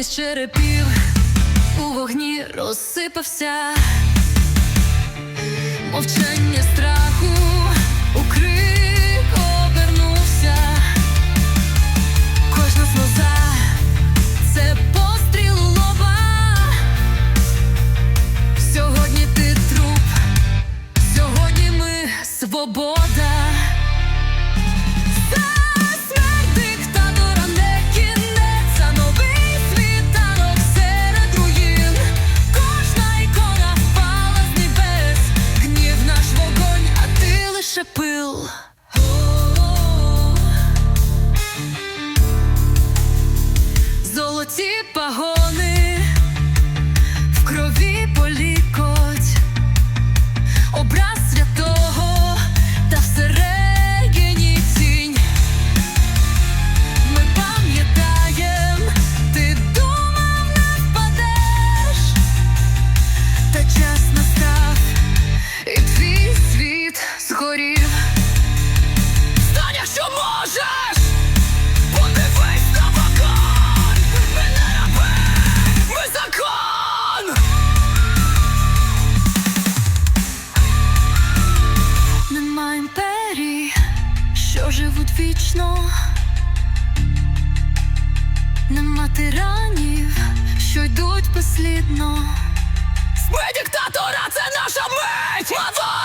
із черепів у вогні розсипався, мовчання страху у крик обернувся, кожна сльоза це постріл. Сьогодні ти труп, сьогодні ми свобода. пил. Що живуть вічно. Нема тиранів, що йдуть послідно. Ми диктатора це наша мить!